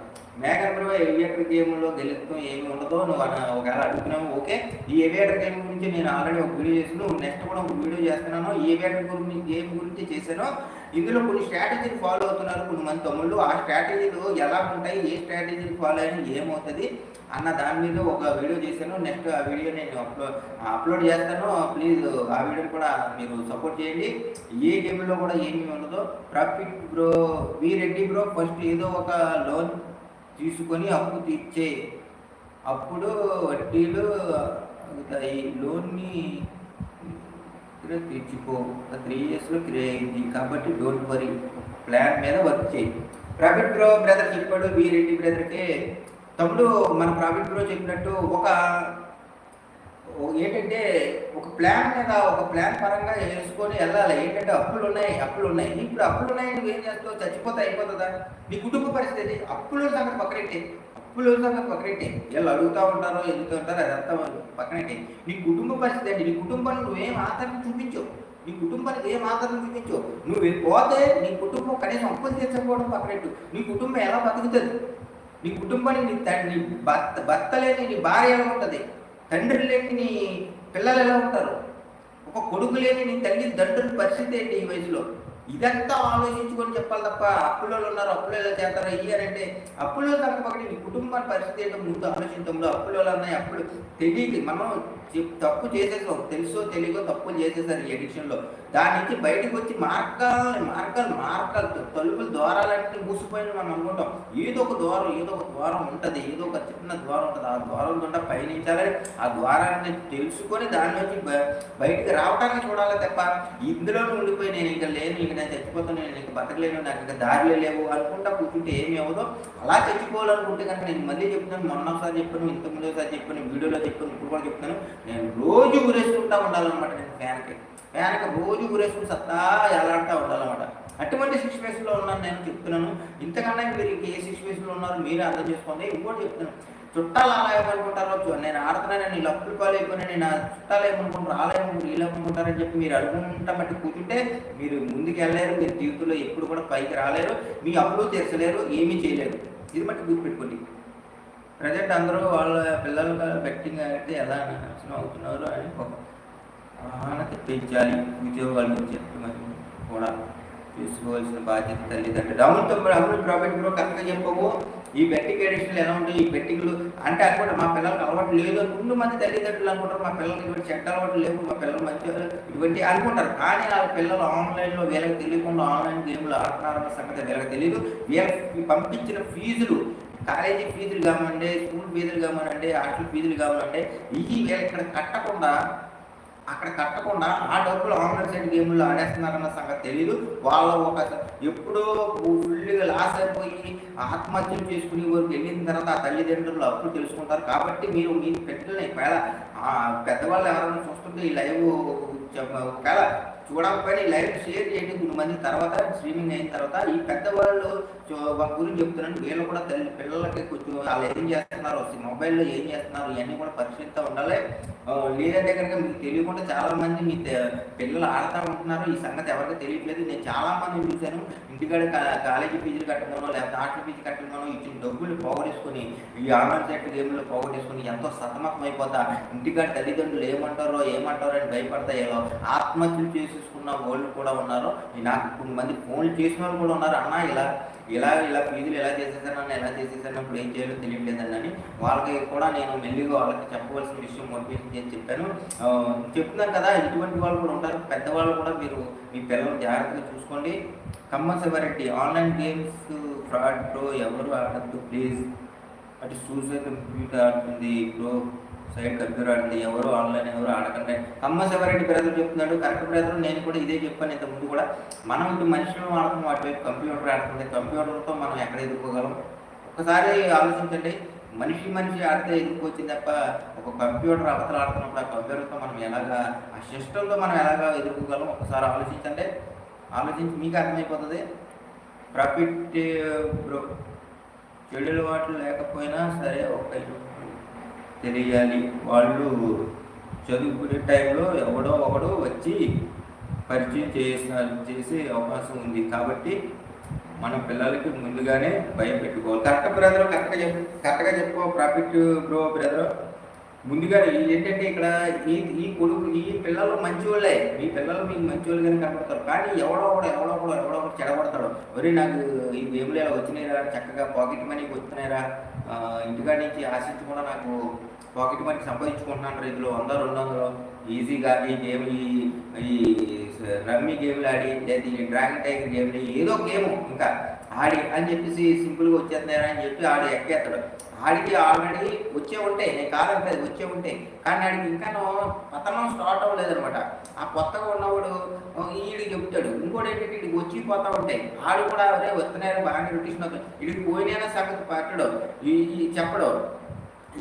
Speaker 1: మేఘన్ bro aviator గేమ్లో గెలుస్తాం ఏమి ఉండదో నువ్వు అన్న ఒకవేళ అడుగుతున్నావు ఓకే. ఈ ఏవియేటర్ గేమ్ గురించి నేను ఆల్రెడీ ఒక వీడియో చేసాను నెక్స్ట్ కూడా ఒక వీడియో చేస్తున్నాను. ఈ ఏవియేటర్ గురించి గేమ్ గురించి చేశాను ఇందులో కొన్ని స్ట్రాటజీలు ఫాలో అవుతున్నారు కొన్ని మంది తమ్ముళ్ళు. ఆ స్ట్రాటజీలు ఎలా ఉంటాయి ఏ స్ట్రాటజీలు ఫాలో అయినా ఏమవుతుంది అన్న దాని మీద ఒక వీడియో చేశాను. నెక్స్ట్ ఆ వీడియో నేను అప్లోడ్ అప్లోడ్ చేస్తాను. ప్లీజ్ ఆ వీడియో కూడా మీరు సపోర్ట్ చేయండి. ఏ గేమ్లో కూడా ఏమీ ఉండదు. Profit bro V Reddy bro first ఏదో ఒక లోన్ తీసుకొని అప్పు తీర్చే. అప్పుడు వడ్డీలు అవుతాయి. లోన్ని తీర్చుకో. త్రీ ఇయర్స్లో క్లియర్ అయింది. కాబట్టి డోంట్ వరీ ప్లాన్ మీద వర్క్ చేయి. ప్రాఫిట్ బ్రో బ్రదర్ చెప్పాడు. వీరెడ్డి బ్రదర్కే తమ్ముడు మన ప్రాఫిట్ బ్రో చెప్పినట్టు ఒక ఏంటంటే ఒక ప్లాన్ మీద ఒక ప్లాన్ పరంగా వేసుకొని వెళ్ళాలి. ఏంటంటే అప్పులు ఉన్నాయి అప్పులు ఉన్నాయి. ఇప్పుడు అప్పులు ఉన్నాయి నువ్వు ఏం చేస్తావు? చచ్చిపోతే అయిపోతుందా? నీ కుటుంబ పరిస్థితి అప్పుల సంగతి పక్కనెట్టి అప్పులు సంగతి పక్కనెట్టి వీళ్ళు అడుగుతూ ఉంటారో ఎదుగుతూ ఉంటారో అదంతా పక్కనెట్టి నీ కుటుంబ పరిస్థితి అండి నీ కుటుంబాన్ని నువ్వేం ఆదరణ చూపించు నీ కుటుంబానికి ఏం మాత్రం చూపించు నువ్వు పోతే నీ కుటుంబం కనీసం అప్పులు తీర్చకపోవడం పక్కనెట్టు నీ కుటుంబం ఎలా బతుకుతుంది? నీ కుటుంబానికి నీ తండ్రి భర్త భర్త లేని నీ భార్య ఎలా ఉంటుంది? తండ్రి లేని నీ పిల్లలు ఎలా ఉంటారు? ఒక కొడుకు లేని నీ తల్లి తండ్రి పరిస్థితి ఏంటి ఈ వయసులో? ఇదంతా ఆలోచించుకొని చెప్పాలి తప్ప అప్పులలో ఉన్నారు అప్పులు ఎలా చేస్తారా? ఇయ్యారంటే అప్పులో తప్ప పక్కన నీ కుటుంబాన్ని పరిస్థితి ఏంటో ముందు ఆలోచించడంలో అప్పులు ఉన్నాయి అప్పులు తెలియదు. మనం తప్పు చేసేసాం తెలుసో తెలియకో తప్పు చేసేసారు ఈ ఎడిక్షన్లో దాని నుంచి బయటకు వచ్చి మార్గాలు మార్గాలు మార్గాలు తలుపులు ద్వారాలన్నీ మూసిపోయిన మనం అనుకుంటాం. ఏదో ఒక ద్వారం ఏదో ఒక ద్వారం ఉంటుంది ఏదో ఒక చిన్న ద్వారం ఉంటుంది. ఆ ద్వారం గుండా పయనించాలని ఆ ద్వారాన్ని తెలుసుకొని దాని నుంచి బయటికి రావడానికి చూడాలి తప్ప ఇందులో ఉండిపోయి నేను ఇంకా లేను ఇక నేను చచ్చిపోతాను నేను ఇంకా బతకలేను నాకు ఇంకా దారిలో లేవు అనుకుంటా కూర్చుంటే ఏమి అవ్వదో అలా చచ్చిపోవాలనుకుంటే కనుక నేను మళ్ళీ చెప్తున్నాను మొన్న ఒకసారి చెప్పాను ఇంత ముందు చెప్పాను వీడియోలో చెప్పాను ఇప్పుడు కూడా చెప్తాను నేను రోజు ఊరేసుకుంటా ఉండాలన్నమాట నేను ఫ్యాన్కి. ఫ్యాన్కి రోజు ఊరేసుకుని సత్తా ఎలాంటా ఉండాలన్నమాట. అటువంటి సిచ్యువేషన్లో ఉన్నాను నేను చెప్తున్నాను. ఇంతకన్నా మీరు ఇంక ఏ సిచ్యువేషన్లో ఉన్నారు మీరు అర్థం చేసుకోండి. ఇంకోటి చెప్తున్నాను. చుట్టాలు అలా ఏమనుకుంటారో నేను ఆడుతున్నాను నేను లప్పులు పాలు అయిపోయినా నేను చుట్టాలు ఏమనుకుంటారు అలా ఏమనుకుంటారు చెప్పి మీరు అడుగుంటా బట్టి కూర్చుంటే మీరు ముందుకు వెళ్ళలేరు మీరు జీవితంలో ఎప్పుడు కూడా పైకి రాలేరు మీ అప్పులు తీర్చలేరు ఏమీ చేయలేరు. ఇది మట్టి గుర్తుపెట్టుకోండి. ప్రజెంట్ అందరూ వాళ్ళ పిల్లలు బెట్టింగ్ అయితే ఎలా నాశనం అవుతున్నారు అని ఒక అవగాహన తెప్పించాలి. ఉద్యోగాలు చెప్పి మరి కూడా తీసుకోవాల్సిన బాధ్యత తల్లిదండ్రులు. అవును తమ్ముడు అవును ప్రాఫిట్ కూడా కరెక్ట్గా చెప్పవు ఈ బెట్టింగ్ ఎడిషన్లు ఎలా ఉంటాయి? ఈ బెట్టింగ్లు అంటే అనుకుంటే మా పిల్లలకి అలవాటు లేదు ముందు మంది తల్లిదండ్రులు అనుకుంటారు. మా పిల్లలకి ఇటువంటి చెడ్డ అలవాటు లేవు. మా పిల్లలు మంచి ఇటువంటి అనుకుంటారు. కానీ వాళ్ళ పిల్లలు ఆన్లైన్లో వీళ్ళకి తెలియకుండా ఆన్లైన్ గేమ్లు ఆడుతున్నారన్న సంగతి వీళ్ళకి తెలియదు వీళ్ళకి పంపించిన ఫీజులు కాలేజీ ఫీజులు కావాలంటే స్కూల్ ఫీజులు కావాలంటే హాస్టల్ ఫీజులు కావాలంటే ఇవి ఇక్కడ కట్టకుండా అక్కడ కట్టకుండా ఆ డబ్బులు ఆన్లైన్ సైడ్ గేమ్లో ఆడేస్తున్నారన్న సంగతి తెలియదు వాళ్ళ ఒక ఎప్పుడో ఫుల్గా లాస్ అయిపోయి ఆత్మహత్యలు చేసుకునే వరకు వెళ్ళిన తర్వాత ఆ తల్లిదండ్రులు అప్పుడు తెలుసుకుంటారు. కాబట్టి మీరు మీ పెట్టిన ఒకవేళ పెద్దవాళ్ళు ఎవరైనా చూస్తుంటే ఈ లైవ్ ఒకవేళ చూడకపోయినా ఈ లైవ్ షేర్ చేయండి. కొన్ని మంది తర్వాత స్ట్రీమింగ్ అయిన తర్వాత ఈ పెద్దవాళ్ళు వాళ్ళ గురించి చెప్తున్నాను. వీళ్ళు కూడా తల్లి పిల్లలకి కొంచెం వాళ్ళు ఏం చేస్తున్నారు మొబైల్లో ఏం చేస్తున్నారు ఇవన్నీ కూడా పరిశీలిస్తూ ఉండాలి. లేదంటే కనుక మీకు తెలియకుండా చాలా మంది మీ పిల్లలు ఆడుతూ ఉంటున్నారు. ఈ సంగతి ఎవరికి తెలియట్లేదు. నేను చాలా మంది చూశాను. ఇంటికాడ కాలేజీ ఫీజులు కట్టమనో లేకపోతే హాస్టల్ ఫీజు కట్టమనో ఇచ్చిన డబ్బులు పోగొట్టేసుకొని ఈ ఆన్లైన్ సెట్ గేమ్లు పోగొట్టేసుకొని ఎంతో సతమతం అయిపోతా. ఇంటికాడ తల్లిదండ్రులు ఏమంటారో ఏమంటారో అని భయపడతాయో ఆత్మహత్యలు చేసి చేసేసుకున్న వాళ్ళు కూడా ఉన్నారు నాకు కొన్ని మంది ఫోన్లు చేసిన వాళ్ళు కూడా ఉన్నారు. అన్న ఇలా ఇలా ఇలా ఫీజులు ఎలా చేసేసాను ఎలా చేసేసాను అప్పుడు ఏం చేయాలో తెలియట్లేదండి అని వాళ్ళకి కూడా నేను మెల్లిగా వాళ్ళకి చెప్పవలసిన విషయం మోటివేషన్ చేసి చెప్పాను. చెప్తున్నాను కదా ఇటువంటి వాళ్ళు కూడా ఉంటారు. పెద్దవాళ్ళు కూడా మీరు మీ పిల్లలు జాగ్రత్తగా చూసుకోండి. కంపల్సరీ ఆన్లైన్ గేమ్స్ ఫ్రాడ్ ఎవరు ఆడద్దు ప్లీజ్. అటు సూసైడ్ కంప్యూటర్ ఆడుతుంది ఇప్పుడు సైడ్ కంప్యూటర్ ఆడుతుంది ఎవరు ఆన్లైన్ ఎవరు ఆడకండి. అమ్మ సెవరెడ్డి బ్రదర్ చెప్తున్నాడు కరెక్ట్ బ్రదర్ నేను కూడా ఇదే చెప్పాను ఇంత ముందు కూడా. మనం ఇటు మనుషులు ఆడుతున్నాం అటువైపు కంప్యూటర్ ఆడుతుంది కంప్యూటర్తో మనం ఎక్కడ ఎదుర్కోగలం? ఒకసారి ఆలోచించండి. మనిషి మనిషి ఆడితే ఎదుర్కోవచ్చింది తప్ప ఒక కంప్యూటర్ అవతల ఆడుతున్నప్పుడు ఆ కంప్యూటర్తో మనం ఎలాగా ఆ సిస్టంతో మనం ఎలాగా ఎదుర్కోగలం? ఒకసారి ఆలోచించండి. ఆలోచించి మీకు అర్థమైపోతుంది. ప్రాఫిట్ బ్రో చెడు అలవాట్లు లేకపోయినా సరే ఒక తెలియాలి. వాళ్ళు చదువుకునే టైంలో ఎవడో ఒకడో వచ్చి పరిచయం చేసిన చేసే అవకాశం ఉంది. కాబట్టి మన పిల్లలకి ముందుగానే భయం పెట్టుకోవాలి. కరెక్ట్ బ్రదర్ కరెక్ట్గా చెప్పు కరెక్ట్గా చెప్పుకో ప్రాఫిట్ బ్రో బ్రదర్. ముందుగా ఏంటంటే ఇక్కడ ఈ ఈ కొడుకు ఈ పిల్లలు మంచివాళ్ళే. మీ పిల్లలు మీకు మంచివాళ్ళు కానీ కనపడతారు. కానీ ఎవడో ఒకడు ఎవడో ఒకడు ఎవడో ఒకడు చెడగొడతాడు. మరి నాకు ఈ గేమ్లు ఇలా వచ్చినాయిరా? చక్కగా పాకెట్ మనీకి వస్తున్నాయిరా. ఇంటికాడి నుంచి ఆశించి కూడా నాకు పాకెట్ మనీ సంపాదించుకుంటున్నాను ఇందులో వంద రెండు వందలు ఈజీగా ఈ గేమ్ ఈ రమ్మీ గేమ్లు ఆడి లేదా ఈ డ్రాగన్ టైగర్ గేమ్లు ఏదో గేమ్ ఇంకా ఆడి అని చెప్పేసి సింపుల్గా వచ్చేస్తున్నారా అని చెప్పి ఆడు ఎక్కేస్తాడు. ఆడికి ఆల్రెడీ వచ్చే ఉంటాయి నేను కాదంటే వచ్చే ఉంటాయి కానీ ఆడికి ఇంకా పతనం స్టార్ట్ అవ్వలేదనమాట ఆ కొత్తగా ఉన్నవాడు వీడు చెప్తాడు. ఇంకోటి ఏంటంటే ఇడికి వచ్చి పోతా ఉంటాయి. ఆడు కూడా అదే వస్తున్నారో బాగానే రొటేషన్ అవుతుంది ఇడికి పోయినా సంగతి పట్టడు. ఈ చెప్పడం.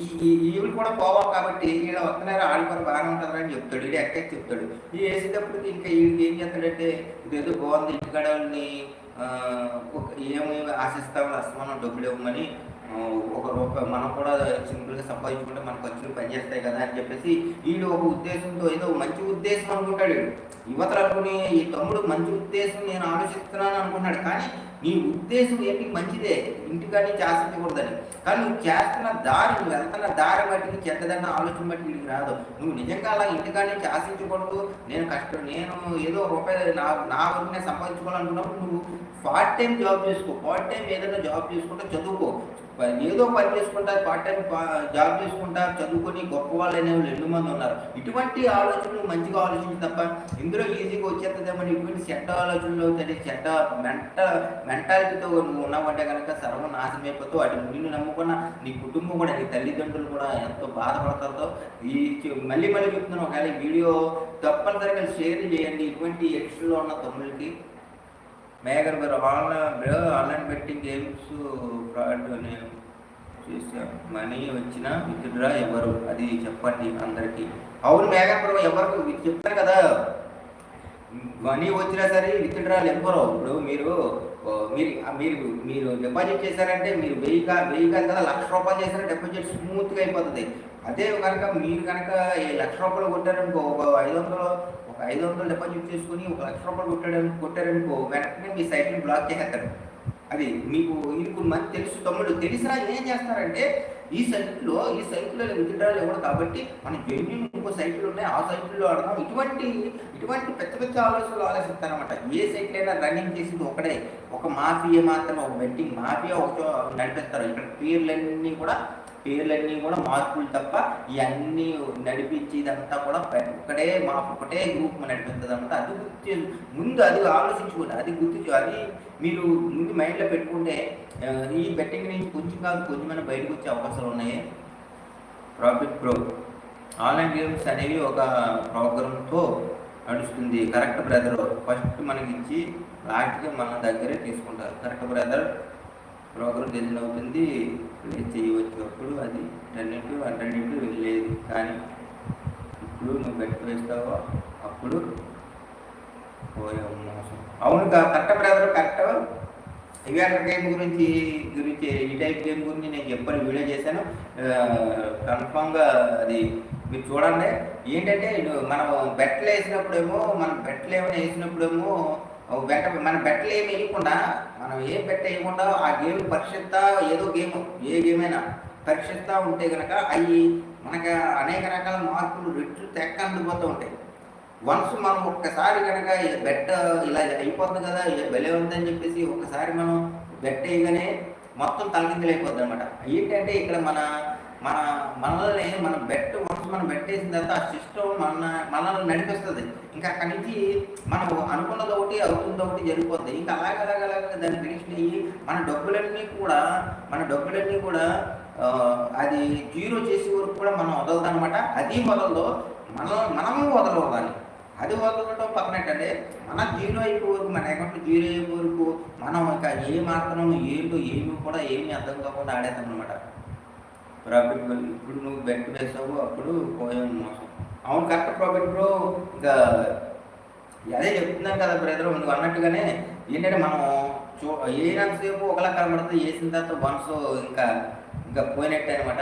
Speaker 1: చెప్పడు కూడా పోవాలి కాబట్టి ఈడ వస్తున్నారు కూడా బాగానే ఉంటారు అని చెప్తాడు. ఈడు ఎక్కడికి చెప్తాడు. ఈ వేసేటప్పుడు ఇంకా ఈడికి ఏం చేస్తాడంటే ఇదేదో బాగుంది ఇంటికాడని ఏమి ఆశిస్తామని అస్తమానం డబ్బులు ఇవ్వమని ఒక రూపాయి మనం కూడా సింపుల్గా సంపాదించుకుంటే మన ఖర్చులు పనిచేస్తాయి కదా అని చెప్పేసి వీడు ఒక ఉద్దేశంతో ఏదో మంచి ఉద్దేశం అనుకుంటాడు వీడు. యువతలు అనుకుని ఈ తమ్ముడు మంచి ఉద్దేశం నేను ఆలోచిస్తున్నాను అనుకున్నాడు. కానీ నీ ఉద్దేశం ఏంటి? మంచిదే. ఇంటికాడి నుంచి ఆశించకూడదని కానీ నువ్వు చేస్తున్న దారి నువ్వు వెళ్తున్న దారి బట్టి చెడ్డదన్న ఆలోచన బట్టి నీకు రాదు. నువ్వు నిజంగా అలా ఇంటికాడి నుంచి ఆశించకూడదు నేను కష్టం నేను ఏదో రూపాయలు నా నా వరకు నేను సంపాదించుకోవాలనుకున్నప్పుడు నువ్వు పార్ట్ టైం జాబ్ చేసుకో. పార్ట్ టైం ఏదైనా జాబ్ చేసుకుంటే చదువుకో. ఏదో పని చేసుకుంటారు పార్ట్ టైం జాబ్ చేసుకుంటా చదువుకొని గొప్ప వాళ్ళు అనేవాళ్ళు ఎన్ని మంది ఉన్నారు. ఇటువంటి ఆలోచనలు మంచిగా ఆలోచించి తప్ప ఇందులో ఈజీగా వచ్చేస్తుందేమని ఇటువంటి చెడ్డ ఆలోచనలు అవుతాయి. చెడ్డ మెంట మెంటాలిటీతో నువ్వు ఉన్నావంటే కనుక సర్వనాశనం అయిపోతావు అటు నిన్ను నమ్ముకున్న నీ కుటుంబం కూడా నీ తల్లిదండ్రులు కూడా ఎంతో బాధపడతారో. ఈ మళ్ళీ మళ్ళీ చెప్తున్నాను. ఒకవేళ వీడియో తప్పనిసరిగా షేర్ చేయండి. ఇటువంటి ఎక్స్ట్రాలో ఉన్న తమ్ముళ్ళకి Meghar garu online online betting games fraud నేను చేశాను మనీ వచ్చిన విత్డ్రా ఎవరు అది చెప్పండి అందరికీ అవును మేఘర్ బ్రో ఎవరు చెప్తారు కదా మనీ వచ్చినా సరే విత్డ్రాలు ఎవ్వరు ఇప్పుడు మీరు మీరు మీరు మీరు డిపాజిట్ చేశారంటే మీరు వెయ్యి కా వెయ్యి కాదు కదా లక్ష రూపాయలు చేశారా డిపాజిట్ స్మూత్గా అయిపోతుంది అదే కనుక మీరు కనుక ఈ లక్ష రూపాయలు కొట్టారనుకో ఒక ఐదు వందలు ఒక ఐదు వందలు డిపాజిట్ చేసుకుని ఒక లక్ష రూపాయలు కొట్టాడు కొట్టారనుకో వెంటనే మీ సైట్ని బ్లాక్ చేసేస్తారు అది మీకు ఇంకొక మంది తెలుసు తమ్ముడు తెలిసినా ఏం చేస్తారంటే ఈ సైట్లో ఈ సైట్లో విత్డ్రాలు ఇవ్వడం కాబట్టి మన జెన్యున్ ఇంకో సైట్లు ఉన్నాయి. ఆ సైట్లో ఆడదాం ఇటువంటి ఇటువంటి పెద్ద పెద్ద ఆలోచనలు ఆలోచిస్తారనమాట ఏ సైట్ అయినా రన్నింగ్ చేసింది ఒకటే. ఒక మాఫియా మాత్రమే ఒక బెట్టింగ్ మాఫియా ఒక నడిపిస్తారు. ఇక్కడ పేర్లన్నీ కూడా పేర్లన్నీ కూడా మార్పులు తప్ప ఇవన్నీ నడిపించి ఇదంతా కూడా ఒకటే మా ఒకటే గ్రూప్ నడిపిస్తుంది అనమాట అది గుర్తు ముందు అది ఆలోచించుకోండి. అది గుర్తు అది మీరు ముందు మైండ్లో పెట్టుకుంటే ఈ బెట్టింగ్ నుంచి కొంచెం కాదు కొంచెమైనా బయటకు వచ్చే అవకాశాలు ఉన్నాయి. ప్రాఫిట్ ప్రో ఆన్లైన్ గేమ్స్ అనేవి ఒక ప్రోగ్రామ్తో నడుస్తుంది. కరెక్ట్ బ్రదర్ ఫస్ట్ మనకి ఇచ్చి లాస్ట్గా మన దగ్గరే తీసుకుంటారు. కరెక్ట్ బ్రదర్ ప్రోగ్రామ్ డిజైన్ అవుతుంది. ప్లే చేయవచ్చు అప్పుడు అది రెండింటి ఇంటూ వెళ్ళేది. కానీ ఇప్పుడు నువ్వు బెట్ వేస్తావో అప్పుడు పోయే మోసం అవును కరెక్ట్ బ్రదర్ కరెక్ట్. ఇవాళ గేమ్ గురించి గురించి ఈ టైప్ గేమ్ గురించి నేను చెప్పని వీడియో చేశాను. కన్ఫామ్గా అది మీరు చూడండి. ఏంటంటే మనం బెట్లు వేసినప్పుడేమో మనం బెట్లు ఏమైనా వేసినప్పుడేమో వెంట బెట్ట మన బెట్టలు ఏమి వేయకుండా మనం ఏ బెట్ట వేయకుండా ఆ గేమ్ పరీక్షిస్తా ఏదో గేమ్ ఏ గేమ్ అయినా పరీక్షిస్తూ ఉంటే కనుక అవి మనకు అనేక రకాల మార్పులు రెట్లు తెక్క అందుపోతూ ఉంటాయి. వన్స్ మనం ఒక్కసారి కనుక బెట్ ఇలా అయిపోతుంది కదా ఇది భలే ఉందని చెప్పేసి ఒక్కసారి మనం బెట్ వేయగానే మొత్తం తలకిందులు అయిపోద్ది అనమాట ఏంటంటే ఇక్కడ మన మన మనల్ని మన బెట్ వన్స్ మనం పెట్టేసిన తర్వాత ఆ సిస్టమ్ మన మనల్ని నడిపిస్తుంది. ఇంకా అక్కడి నుంచి మనం అనుకున్నది ఒకటి అవుతుంది ఒకటి జరిగిపోద్ది. ఇంకా అలాగ అలాగ అలాగ దాన్ని ఫినిష్ అయ్యి మన డబ్బులన్నీ కూడా మన డబ్బులన్నీ కూడా అది జీరో చేసే వరకు కూడా మనం వదలదనమాట అది వదలదు. మనం మనము వదలవాలి అది వదలడం పక్కనట్టండి. మన జీరో అయిపో వరకు మన అకౌంట్ జీరో అయిపో వరకు మనం ఇంకా ఏ మాత్రం ఏంటో ఏమి కూడా ఏమీ అర్థం కాకుండా ఆడేద్దాం అనమాట ప్రాఫిట్ ఇప్పుడు నువ్వు బెట్ వేసావు అప్పుడు పోయాను మోసం. అవును కరెక్ట్ ప్రాఫిట్ బ్రో. ఇంకా అదే చెప్తున్నాను కదా బ్రదర్ నువ్వు అన్నట్టుగానే ఏంటంటే మనం చూ ఏనంతసేపు ఒకలా కనబడుతుంది వేసిన తర్వాత వన్స్ ఇంకా ఇంకా పోయినట్టే అనమాట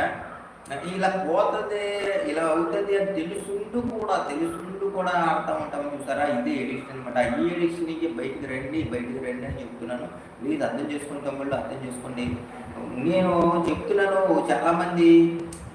Speaker 1: ఇలా పోతుంది ఇలా అవుతుంది అని తెలుసుంటూ కూడా తెలుసుంటూ కూడా ఆడుతూ ఉంటామని చూసారా? ఇది ఎడిక్షన్ అనమాట ఈ ఎడిక్షన్ నుంచి బయటికి రండి బయటికి రండి అని చెప్తున్నాను. ప్లీజ్ అర్థం చేసుకుని తమ్ముళ్ళు అర్థం చేసుకోండి. నేను చెప్తున్నాను చాలామంది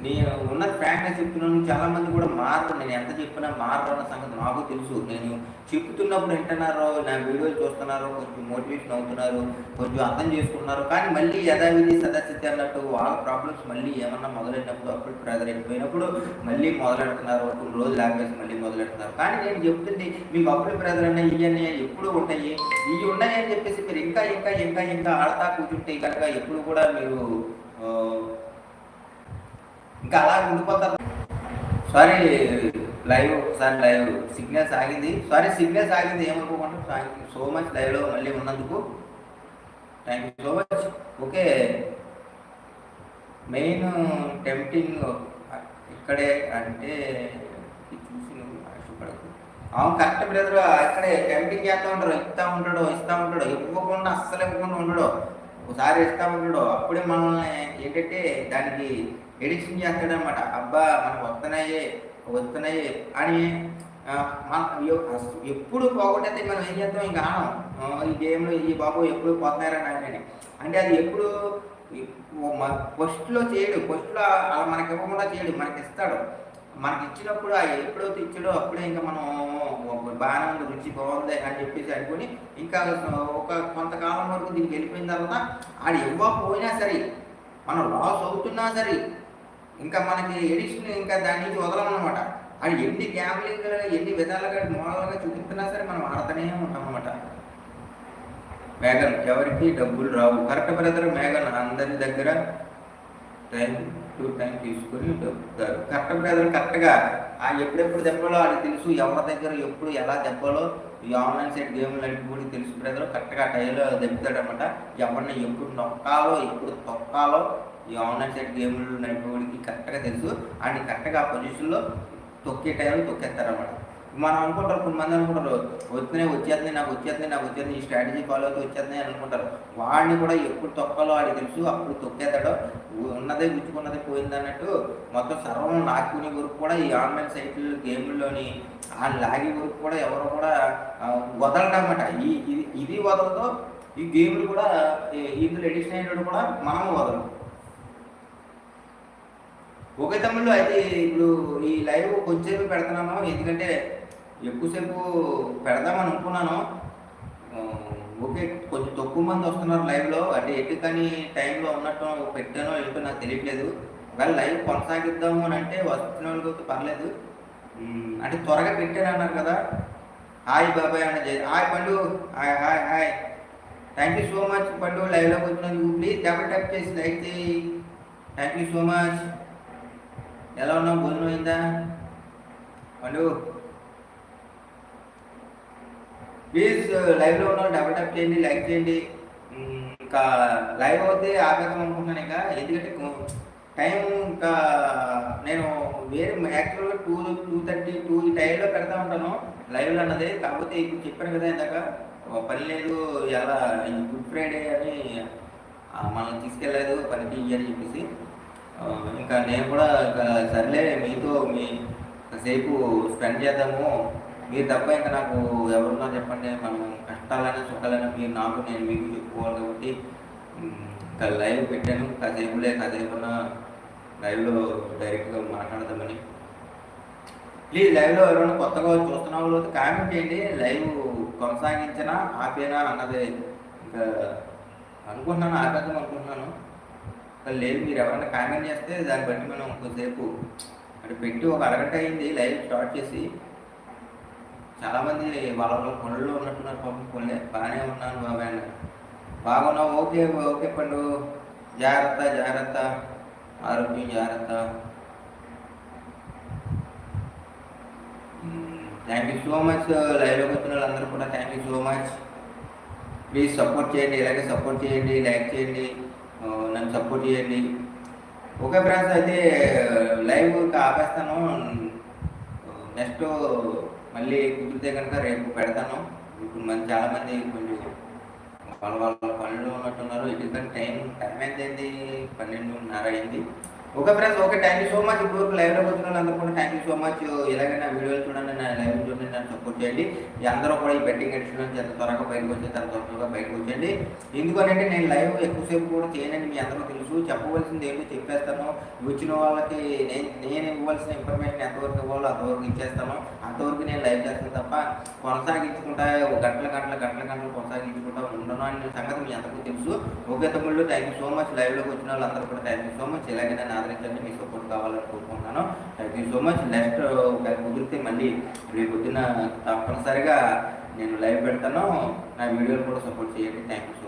Speaker 1: నేను ఉన్న ఫ్యాక్ట్గా చెప్తున్నాను చాలామంది కూడా మారరు. నేను ఎంత చెప్పినా మారరు అన్న సంగతి నాకు తెలుసు. నేను చెప్తున్నప్పుడు వింటున్నారు నా వీడియోలు చూస్తున్నారో కొంచెం మోటివేషన్ అవుతున్నారు కొంచెం అర్థం చేసుకుంటున్నారు. కానీ మళ్ళీ యథావిధి సదాస్థితి అన్నట్టు వాళ్ళ ప్రాబ్లమ్స్ మళ్ళీ ఏమన్నా మొదలైనప్పుడు అప్పుడు ప్రెజర్ అయిపోయినప్పుడు మళ్ళీ మొదలెడుతున్నారు. కొన్ని రోజులు ఆగేసి మళ్ళీ మొదలెడుతున్నారు. అనుకుంటున్నారు కానీ నేను చెప్తుంది మీకు అప్పులు బ్రదర్ అన్న ఇవన్నీ ఎప్పుడు ఉంటాయి. ఇవి ఉన్నాయి అని చెప్పేసి మీరు ఇంకా ఇంకా ఇంకా ఇంకా ఆడతా కూర్చుంటే కనుక ఎప్పుడు కూడా మీరు ఇంకా అలా ఉండిపోతారు. Sorry live sir live. Signal ఆగింది సారీ సిగ్నల్ ఆగింది ఏమనుకోకుండా థ్యాంక్ యూ సో మచ్ లైవ్లో మళ్ళీ ఉన్నందుకు. Thank you so much okay. Main tempting ఇక్కడే అంటే ఇది చూసి నువ్వు ఆశపడకు అవును కరెక్ట్ బ్రదర్. ఇక్కడ క్యాంపింగ్ చేస్తూ ఉంటాడు ఇస్తా ఉంటాడు ఇస్తా ఉంటాడు. ఇవ్వకుండా అస్సలు ఇవ్వకుండా ఉండడు. ఒకసారి ఇస్తా ఉంటాడు. అప్పుడే మనల్ని ఏంటంటే దానికి ఎడిక్షన్ చేస్తాడు అనమాట అబ్బా మనకు వస్తున్నాయి వస్తున్నాయి అని మన ఎప్పుడు పోగొట్టేస్తే మనం ఏం చేస్తాం? ఇంకా ఆనం ఈ గేమ్లో ఈ బాబు ఎప్పుడు పోతున్నారని ఆయన అంటే అది ఎప్పుడు ఫస్ట్లో చేయడు. ఫస్ట్లో అలా మనకి ఇవ్వకుండా చేయడు. మనకి ఇస్తాడు. మనకి ఇచ్చినప్పుడు ఆ ఎప్పుడైతే ఇచ్చాడో అప్పుడే ఇంకా మనం బాగానే ఉంది రుచి బాగుంది అని చెప్పేసి అనుకుని ఇంకా ఒక కొంతకాలం వరకు దీనికి వెళ్ళిపోయిన తర్వాత ఆడు ఇవ్వకపోయినా సరే మనం లాస్ అవుతున్నా సరే ఇంకా మనకి ఎడిషన్ ఇంకా దాని నుంచి వదలమన్నమాట. అది ఎన్ని గ్యాంబ్లింగ్ ఎన్ని విధాలుగా మోడల్గా చూపిస్తున్నా సరే మనం ఆడతనే ఉంటాం అనమాట మేఘన్ ఎవరికి డబ్బులు రావు. కరెక్ట్ బ్రదర్ మేఘన్ అందరి దగ్గర టైం టూ టైం తీసుకొని దొరుకుతారు కరెక్ట్ బ్రదర్ కరెక్ట్గా ఆ ఎప్పుడెప్పుడు దెబ్బలో అది తెలుసు ఎవరి దగ్గర ఎప్పుడు ఎలా దెబ్బలో ఈ ఆన్లైన్ సైడ్ గేమ్లు అంటే కూడా తెలుసు బ్రదర్. కరెక్ట్గా టైంలో దెబ్బతాడనమాట. ఎవరిని ఎప్పుడు నొక్కాలో ఎప్పుడు తొక్కాలో ఈ ఆన్లైన్ సైడ్ గేమ్లు నడిపేవాడికి కరెక్ట్గా తెలుసు. అండ్ కరెక్ట్గా ఆ పొజిషన్లో తొక్కే టైంలో తొక్కేస్తారనమాట. మనం అనుకుంటారు కొంతమంది అనుకుంటారు వచ్చినాయి వచ్చేస్తున్నాయి నాకు వచ్చేస్తున్నాయి నాకు వచ్చేది ఈ స్ట్రాటజీ ఫాలో అవుతూ వచ్చేస్తున్నాయి అనుకుంటారు. వాడిని కూడా ఎప్పుడు తొక్కాలో వాడికి తెలుసు అప్పుడు తొక్కేతాడో ఉన్నదే గుచ్చుకున్నదే పోయింది అన్నట్టు మొత్తం సర్వం లాక్కునే వరకు కూడా ఈ ఆన్లైన్ సైట్లు గేముల్లోని ఆ లాగే వరకు కూడా ఎవరు కూడా ఆ, ఈ ఇది ఇది వదలతో ఈ గేములు కూడా ఈ- ఇందులో ఎడిషన్ అయినప్పుడు కూడా మనం వదలం ఒకే తమ్ముళ్ళు అయితే ఇప్పుడు ఈ లైవ్ కొంచెం పెడుతున్నాము ఎందుకంటే ఎక్కువసేపు పెడదామని అనుకున్నాను. ఓకే కొంచెం తక్కువ మంది వస్తున్నారు లైవ్లో. అంటే ఎటు కానీ టైంలో ఉన్నట్టు పెట్టానో ఏంటో నాకు తెలియట్లేదు. ఒకవేళ లైవ్ కొనసాగిద్దాము అని అంటే వస్తున్న వాళ్ళకి పర్లేదు. అంటే త్వరగా పెట్టాను అన్నారు కదా. హాయ్ బాబాయ్ అన్న Jai hi Pandu. Hi hi hi. Thank you so much Pandu లైవ్లోకి వచ్చినందుకు ప్లీజ్ డబుల్ టైప్ చేసి లైక్ చేయి. థ్యాంక్ యూ సో మచ్ ఎలా ఉన్నావు? భోజనం అయిందా? పండు. ప్లీజ్ లైవ్లో ఉన్న వాళ్ళు ట్యాప్ చేయండి లైక్ చేయండి. ఇంకా లైవ్ అయితే ఆపేద్దాం అనుకుంటున్నాను ఇంకా. ఎందుకంటే టైం ఇంకా నేను వేరే యాక్చువల్గా టూ టూ థర్టీ టూ ఈ టైంలో పెడతా ఉంటాను లైవ్లో అన్నది. కాకపోతే ఇప్పుడు చెప్పాను కదా ఇందాక పని లేదు ఎలా గుడ్ ఫ్రైడే అని మనం మనల్ని తీసుకెళ్ళలేదు పనికి ఇయ్యి అని చెప్పేసి. ఇంకా నేను కూడా ఇంకా సర్లే మీతో మీ సేపు స్పెండ్ చేద్దాము. మీరు తప్ప ఇంకా నాకు ఎవరున్నా చెప్పండి. మనం కష్టాలైనా సుఖాలైనా మీరు నాకు నేను మీకు చెప్పుకోవాలి కాబట్టి ఇంకా లైవ్ పెట్టాను. కాసేపులే కాసేపున లైవ్లో డైరెక్ట్గా మాట్లాడదామని. ప్లీజ్ లైవ్లో ఎవరైనా కొత్తగా చూస్తున్న వాళ్ళు కామెంట్ చేయండి. లైవ్ కొనసాగించినా ఆపేనా అన్నది ఇంకా అనుకుంటున్నాను ఆపేద్దాం అనుకుంటున్నాను. ఇంకా లేదు మీరు ఎవరైనా కామెంట్ చేస్తే దాన్ని బట్టి మనం కొద్దిసేపు అంటే పెట్టి ఒక అరగంట అయింది లైవ్ స్టార్ట్ చేసి. చాలామంది వాళ్ళ వాళ్ళ పనుల్లో ఉన్నట్టున్నారు పాపం. పనులే బాగానే ఉన్నాను బాబాయ్ అన్నారు బాగున్నావు? ఓకే ఓకే పండు. జాగ్రత్త జాగ్రత్త. ఆరోగ్యం జాగ్రత్త. థ్యాంక్ యూ సో మచ్ లైవ్లోకి వచ్చిన వాళ్ళందరూ కూడా thank you so much please support చేయండి ఇలాగే సపోర్ట్ చేయండి లైక్ చేయండి నన్ను సపోర్ట్ చేయండి. ఓకే ఫ్రెండ్స్ అయితే లైవ్ ఆపేస్తాను. నెక్స్ట్ మళ్ళీ కుదిరితే కనుక రేపు పెడతాను. ఇప్పుడు మన చాలామంది కొంచెం వాళ్ళ వాళ్ళ పనులు ఉన్నట్టున్నారు. ఎందుకంటే టైం. టైం అయితే పన్నెండున్నర అయింది. Okay friends okay thank you so much ఇప్పుడు లైవ్లో వచ్చిన వాళ్ళందరూ కూడా థ్యాంక్ యూ సో మచ్ ఎలాగైనా వీడియోలు చూడండి నా లైవ్ చూడండి నన్ను సపోర్ట్ చేయండి. అందరూ కూడా ఈ బెట్టింగ్ ఎడిషన్ ఎంత త్వరగా బయటకు వచ్చి అంత త్వరగా బయటకు వచ్చేయండి. ఎందుకంటే నేను లైవ్ ఎక్కువసేపు కూడా చేయనని మీ అందరూ తెలుసు. చెప్పవలసింది ఏంటో చెప్పేస్తాను. వచ్చిన వాళ్ళకి నేను నేను ఇవ్వాల్సిన ఇన్ఫర్మేషన్ ఎంతవరకు ఇవ్వాలో అంతవరకు ఇచ్చేస్తాను. అంతవరకు నేను లైవ్ చేస్తాను తప్ప కొనసాగించుకుంటా ఒక గంటల గంటల గంటల గంటలు కొనసాగించుకుంటా ఉండను అని అనే సంగతి మీ అందరికీ తెలుసు. ఓకే తమ్ముళ్ళు థ్యాంక్ యూ సో మచ్ లైవ్లోకి వచ్చిన వాళ్ళందరూ కూడా థ్యాంక్ యూ సో మచ్ ఎలాగైనా నన్ను ఆదరించండి మీ సపోర్ట్ కావాలని కోరుకుంటున్నాను thank uh, you so much next కుదిరితే మళ్ళీ రేపు పొద్దున్న తప్పనిసరిగా నేను లైవ్ పెడతాను. నా వీడియోలు కూడా సపోర్ట్ చేయండి. Thank you